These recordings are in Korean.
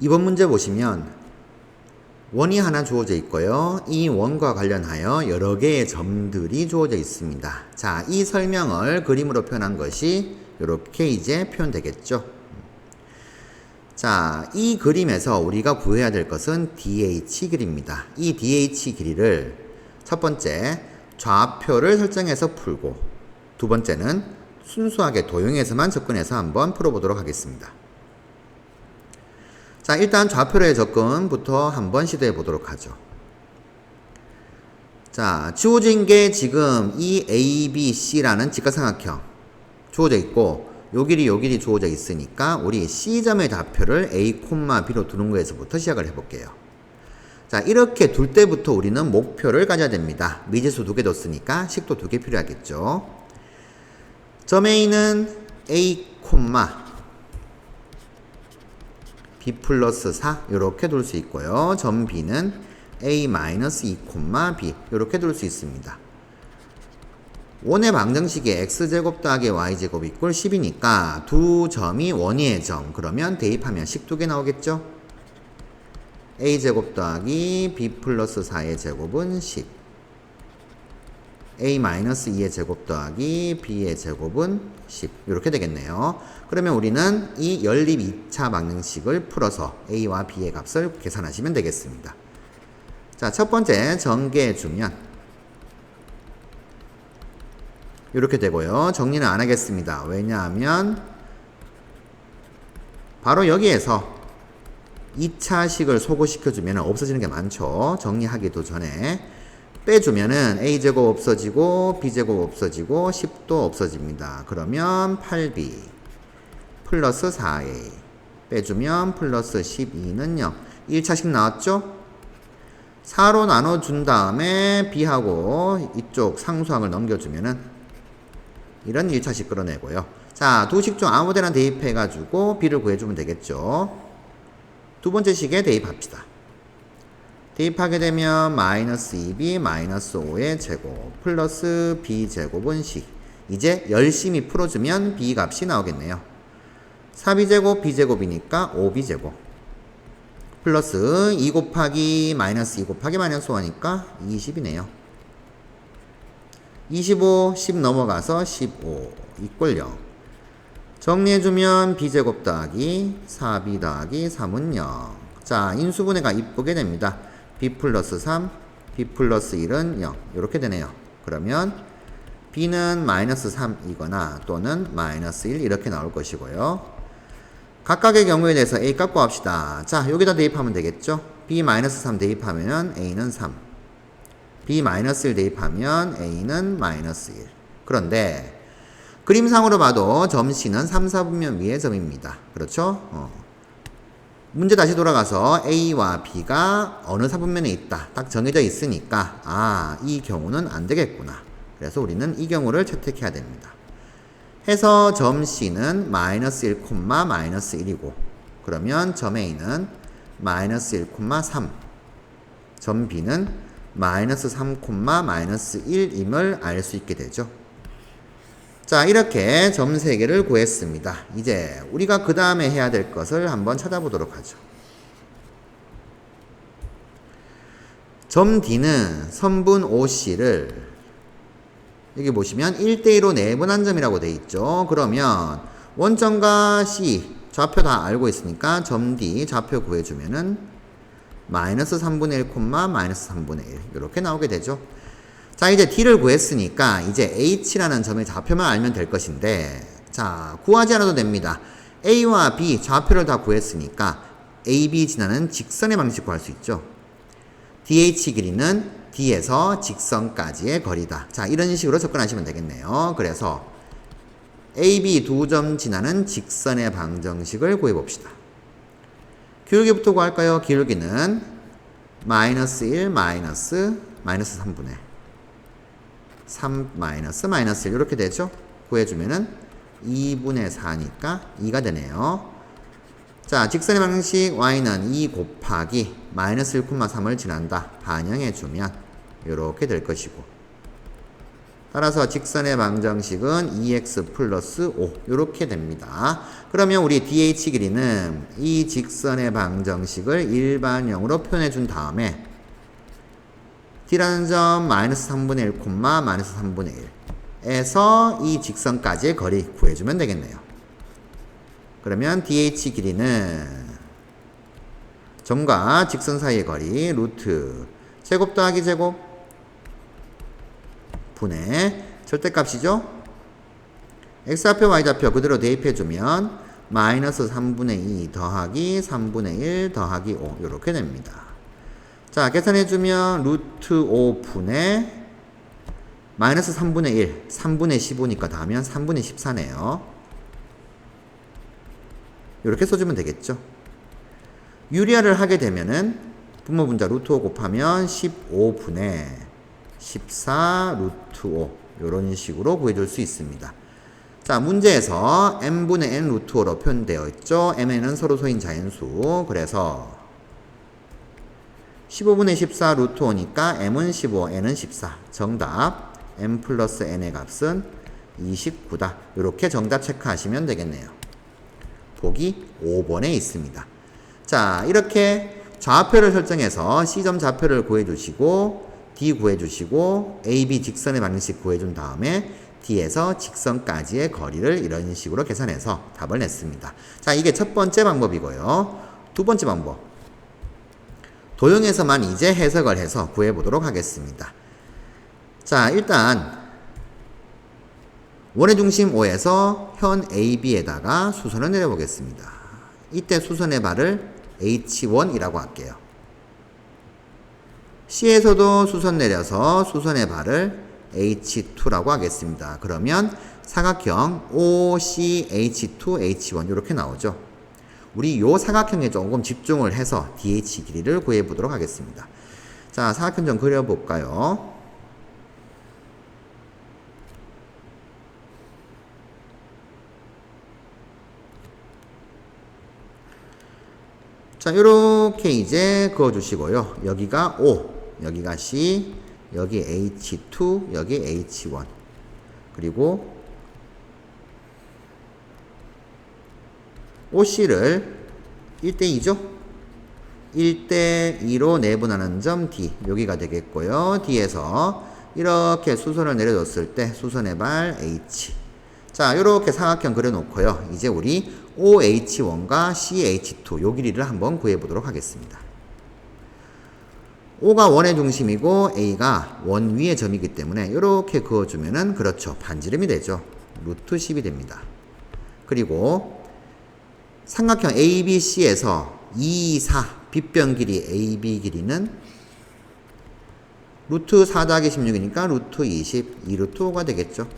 이번 문제 보시면 원이 하나 주어져 있고요. 이 원과 관련하여 여러 개의 점들이 주어져 있습니다. 자, 이 설명을 그림으로 표현한 것이 이렇게 이제 표현되겠죠. 자, 이 그림에서 우리가 구해야 될 것은 DH 길이입니다. 이 DH 길이를 첫 번째 좌표를 설정해서 풀고 두 번째는 순수하게 도형에서만 접근해서 한번 풀어보도록 하겠습니다. 자, 일단 좌표로의 접근부터 한번 시도해 보도록 하죠. 자, 주어진 게 지금 이 A, B, C라는 직각삼각형 주어져 있고 요 길이 요 길이 주어져 있으니까 우리 C점의 좌표를 A, B로 두는 거에서부터 시작을 해볼게요. 자, 이렇게 둘 때부터 우리는 목표를 가져야 됩니다. 미지수 두 개 뒀으니까 식도 두 개 필요하겠죠. 점 A는 A, B 플러스 4 이렇게 둘 수 있고요. 점 B는 A 마이너스 2, B 이렇게 둘 수 있습니다. 원의 방정식이 x제곱 더하기 y제곱 이꼴 10이니까 두 점이 원위의 점 그러면 대입하면 식두개 나오겠죠? a제곱 더하기 b 플러스 4의 제곱은 10 a 마이너스 2의 제곱 더하기 b의 제곱은 10 이렇게 되겠네요. 그러면 우리는 이 연립 2차 방정식을 풀어서 a와 b의 값을 계산하시면 되겠습니다. 자, 첫 번째 전개해 주면 이렇게 되고요. 정리는 안 하겠습니다. 왜냐하면 바로 여기에서 2차식을 소거시켜주면 없어지는 게 많죠. 정리하기도 전에 빼주면은 a제곱 없어지고 b제곱 없어지고 10도 없어집니다. 그러면 8b 플러스 4a 빼주면 플러스 12는 0 1차식 나왔죠? 4로 나눠준 다음에 b하고 이쪽 상수항을 넘겨주면은 이런 1차식 끌어내고요. 자, 두 식 중 아무 데나 대입해가지고 b를 구해주면 되겠죠. 두 번째 식에 대입합시다. 대입하게 되면 마이너스 2b 마이너스 5의 제곱 플러스 b제곱은 식 이제 열심히 풀어주면 b 값이 나오겠네요. 4b제곱 b제곱이니까 5b제곱 플러스 2 곱하기 마이너스 2 곱하기 마이너스 5하니까 20이네요. 25, 10 넘어가서 15 이꼴 0 정리해주면 b제곱 더하기 4b 더하기 3은 0 자, 인수분해가 이쁘게 됩니다. B 플러스 3, b 플러스 1은 0 이렇게 되네요. 그러면 b는 마이너스 3이거나 또는 마이너스 1 이렇게 나올 것이고요. 각각의 경우에 대해서 a 값 구합시다. 자, 여기다 대입하면 되겠죠? b 마이너스 3 대입하면 a는 3 b-1 대입하면 a는 마이너스 1. 그런데 그림상으로 봐도 점 C는 3, 4분면 위의 점입니다. 그렇죠? 어. 문제 다시 돌아가서 A와 B가 어느 사분면에 있다. 딱 정해져 있으니까 아, 이 경우는 안 되겠구나. 그래서 우리는 이 경우를 채택해야 됩니다. 해서 점 C는 마이너스 1, 마이너스 1이고 그러면 점 A는 마이너스 1, 3. 점 B는 마이너스 3, 마이너스 1임을 알 수 있게 되죠. 자, 이렇게 점 3개를 구했습니다. 이제 우리가 그 다음에 해야 될 것을 한번 찾아보도록 하죠. 점 D는 선분 OC를 여기 보시면 1대1로 내분한 점이라고 되어 있죠. 그러면 원점과 C 좌표 다 알고 있으니까 점 D 좌표 구해주면은 마이너스 3분의 1, 마이너스 3분의 1 이렇게 나오게 되죠. 자 이제 D를 구했으니까 이제 H라는 점의 좌표만 알면 될 것인데 자 구하지 않아도 됩니다. A와 B 좌표를 다 구했으니까 AB 지나는 직선의 방식 구할 수 있죠. DH 길이는 D에서 직선까지의 거리다. 자 이런 식으로 접근하시면 되겠네요. 그래서 AB 두 점 지나는 직선의 방정식을 구해봅시다. 기울기부터 구할까요? 기울기는 마이너스 1 마이너스 마이너스 3분의 3 마이너스 마이너스 1 이렇게 되죠? 구해주면은 2분의 4니까 2가 되네요. 자, 직선의 방식 y는 2 곱하기 마이너스 1,3을 지난다. 반영해주면 이렇게 될 것이고 따라서 직선의 방정식은 2x 플러스 5 이렇게 됩니다. 그러면 우리 dh 길이는 이 직선의 방정식을 일반형으로 표현해 준 다음에 d라는 점 마이너스 3분의 1 콤마 마이너스 3분의 1 에서 이 직선까지의 거리 구해주면 되겠네요. 그러면 dh 길이는 점과 직선 사이의 거리 루트 제곱 더하기 제곱 분의 절대값이죠. x좌표 y좌표 그대로 대입해주면 마이너스 3분의 2 더하기 3분의 1 더하기 5 이렇게 됩니다. 자 계산해주면 루트 5분의 마이너스 3분의 1 3분의 15니까 다하면 3분의 14네요. 이렇게 써주면 되겠죠. 유리화를 하게 되면은 분모 분자 루트 5 곱하면 15분의 14 루트 5 이런 식으로 구해줄 수 있습니다. 자 문제에서 n분의 n 루트 5로 표현되어 있죠. mn은 서로 소인 자연수 그래서 15분의 14 루트 5니까 m은 15, n은 14 정답 m 플러스 n의 값은 29다 이렇게 정답 체크하시면 되겠네요. 보기 5번에 있습니다. 자, 이렇게 좌표를 설정해서 C점 좌표를 구해주시고 D 구해주시고 AB 직선의 방식 구해준 다음에 D에서 직선까지의 거리를 이런 식으로 계산해서 답을 냈습니다. 자, 이게 첫 번째 방법이고요. 두 번째 방법. 도형에서만 이제 해석을 해서 구해보도록 하겠습니다. 자, 일단 원의 중심 O에서 현 AB에다가 수선을 내려보겠습니다. 이때 수선의 발을 H1이라고 할게요. C에서도 수선 내려서 수선의 발을 H2라고 하겠습니다. 그러면 사각형 OCH2H1 이렇게 나오죠. 우리 요 사각형에 조금 집중을 해서 DH 길이를 구해 보도록 하겠습니다. 자, 사각형 좀 그려 볼까요? 자, 이렇게 이제 그어 주시고요. 여기가 O, 여기가 C, 여기 H2, 여기 H1. 그리고 OC를 1대2죠? 1대2로 내분하는 점 D. 여기가 되겠고요. D에서 이렇게 수선을 내려줬을 때 수선의 발 H. 자, 이렇게 사각형 그려놓고요. 이제 우리 OH1과 CH2 요 길이를 한번 구해보도록 하겠습니다. O가 원의 중심이고 A가 원 위의 점이기 때문에 이렇게 그어주면은 그렇죠. 반지름이 되죠. 루트 10이 됩니다. 그리고 삼각형 ABC에서 2, 4 빗변 길이 AB 길이는 루트 4 더하기 16이니까 루트 20, 2루트 5가 되겠죠.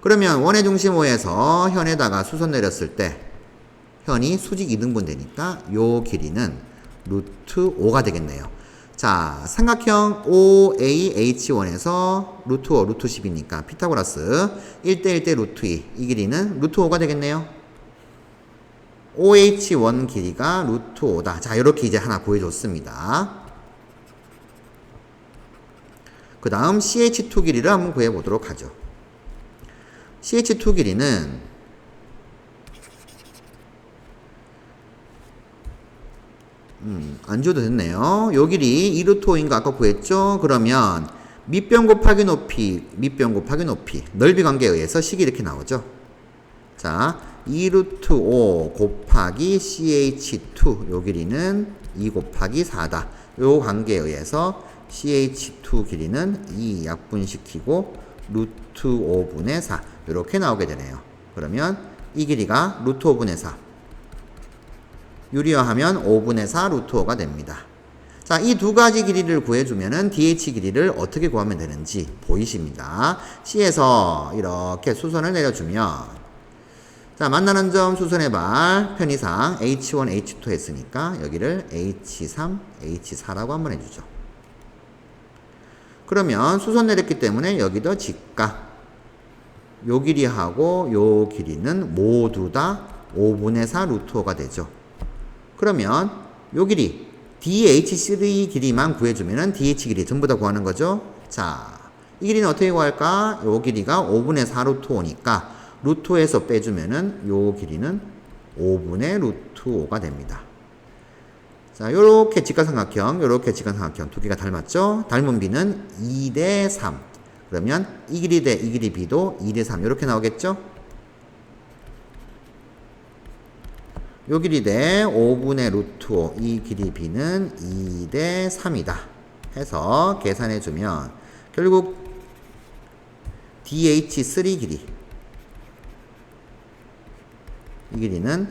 그러면 원의 중심 O에서 현에다가 수선 내렸을 때 현이 수직 2등분 되니까 요 길이는 루트 5가 되겠네요. 자, 삼각형 OAH1에서 루트 5, 루트 10이니까 피타고라스 1대 1대 루트 2. 이 길이는 루트 5가 되겠네요. OH1 길이가 루트 5다. 자, 이렇게 이제 하나 구해줬습니다. 그 다음 CH2 길이를 한번 구해보도록 하죠. CH2 길이는 음, 안 줘도 됐네요. 요 길이 2루트 5인가 아까 구했죠? 그러면 밑변 곱하기 높이, 밑변 곱하기 높이, 넓이 관계에 의해서 식이 이렇게 나오죠? 자, 2루트 5 곱하기 CH2 요 길이는 2 곱하기 4다. 요 관계에 의해서 CH2 길이는 2 약분시키고 루트 5분의 4 이렇게 나오게 되네요. 그러면 이 길이가 루트 5분의 4 유리화하면 5분의 4 루트 5가 됩니다. 자, 이 두 가지 길이를 구해주면은 DH 길이를 어떻게 구하면 되는지 보이십니다. C에서 이렇게 수선을 내려주면 자, 만나는 점 수선의 발 편의상 H1, H2 했으니까 여기를 H3, H4라고 한번 해주죠. 그러면 수선 내렸기 때문에 여기도 직각 요 길이하고 요 길이는 모두 다 5분의 4 루트 5가 되죠. 그러면 요 길이 DH3 길이만 구해주면은 DH 길이 전부 다 구하는 거죠. 자, 이 길이는 어떻게 구할까? 요 길이가 5분의 4 루트 5니까 루트 5에서 빼주면은 요 길이는 5분의 루트 5가 됩니다. 자, 요렇게 직각삼각형, 요렇게 직각삼각형 두 개가 닮았죠? 닮은 비는 2 대 3. 그러면 이 길이 대 이 길이 비도 2 대 3. 요렇게 나오겠죠? 요 길이 대 5분의 루트 5. 이 길이 비는 2 대 3이다. 해서 계산해주면 결국 DH3 길이 이 길이는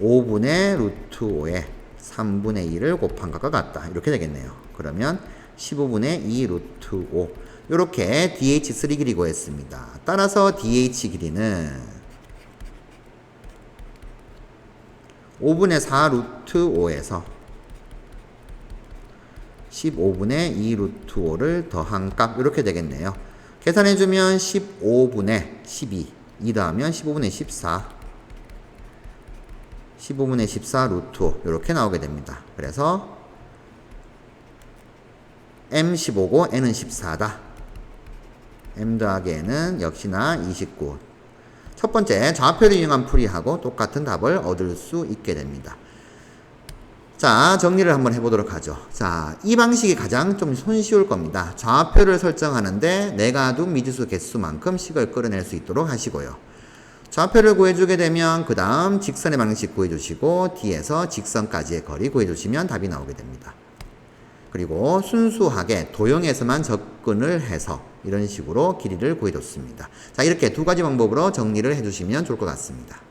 5분의 루트 5에 3분의 2를 곱한 것과 같다. 이렇게 되겠네요. 그러면 15분의 2 루트 5. 이렇게 DH3 길이 구했습니다. 따라서 DH 길이는 5분의 4 루트 5에서 15분의 2 루트 5를 더한 값 이렇게 되겠네요. 계산해주면 15분의 12 2 더하면 15분의 14 15분의 14 루트 5 이렇게 나오게 됩니다. 그래서 m 15고 n은 14다. m 더하기 n은 역시나 29. 첫 번째 좌표를 이용한 풀이하고 똑같은 답을 얻을 수 있게 됩니다. 자, 정리를 한번 해보도록 하죠. 자, 이 방식이 가장 좀 손쉬울 겁니다. 좌표를 설정하는데 내가 둔 미지수 개수만큼 식을 끌어낼 수 있도록 하시고요. 좌표를 구해주게 되면 그 다음 직선의 방식 구해주시고 뒤에서 직선까지의 거리 구해주시면 답이 나오게 됩니다. 그리고 순수하게 도형에서만 접근을 해서 이런 식으로 길이를 구해줬습니다. 자, 이렇게 두 가지 방법으로 정리를 해주시면 좋을 것 같습니다.